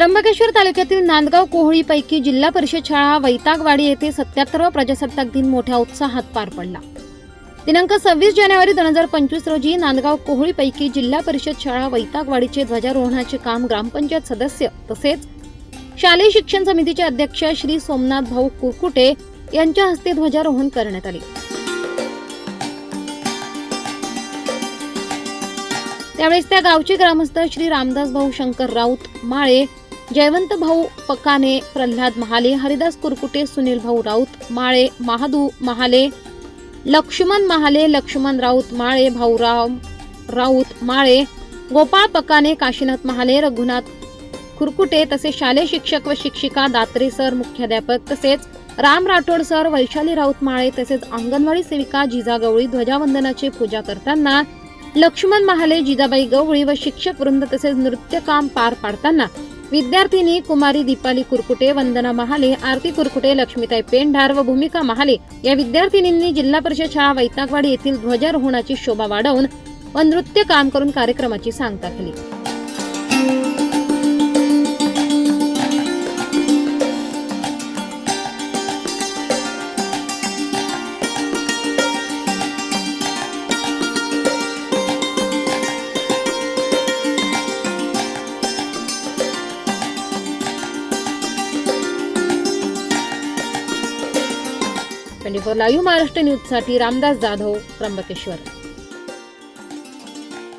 त्र्यंबकेश्वर तालुक्यातील नांदगाव कोहळीपैकी जिल्हा परिषद शाळा वैतागवाडी येथे सत्याहत्तरवा प्रजासत्ताक दिन मोठ्या उत्साहात पार पडला. दिनांक सव्वीस जानेवारी दोन हजार पंचवीस रोजी नांदगाव कोहळीपैकी जिल्हा परिषद शाळा वैतागवाडीचे ध्वजारोहणाचे काम ग्रामपंचायत सदस्य तसेच शालेय शिक्षण समितीचे अध्यक्ष श्री सोमनाथ भाऊ कुरकुटे यांच्या हस्ते ध्वजारोहण करण्यात आले. त्यावेळेस त्या गावचे ग्रामस्थ श्री रामदास भाऊ शंकर राऊत माळे जयवंत भाऊ पकाने प्रल्हाद महाले हरिदास कुरकुटे सुनील भाऊ राऊत माळे महादू महाले लक्ष्मण महाले लक्ष्मण राऊत माळे भाऊराव राऊत माळे गोपाळ पकाने काशीनाथ महाले रघुनाथ कुरकुटे तसेच शालेय शिक्षक व शिक्षिका दात्रे सर मुख्याध्यापक तसेच राम राठोड सर वैशाली राऊत माळे तसेच अंगणवाडी सेविका जिजा गवळी ध्वजावंदनाची पूजा करताना लक्ष्मण महाले जिजाबाई गवळी व शिक्षक वृंद तसेच नृत्यकाम पार पाडताना विद्यार्थिनी कुमारी दीपाली कुरकुटे वंदना महाले आरती कुरकुटे लक्ष्मीताई पेंढार व भूमिका महाले या विद्यार्थिनींनी जिल्हा परिषद शाळा वैतागवाडी येथील ध्वजारोहणाची शोभा वाढवून व नृत्य काम करून कार्यक्रमाची सांगता केली. ट्वेंटी फोर लाईव्ह महाराष्ट्र न्यूजसाठी रामदास जाधव त्र्यंबकेश्वर.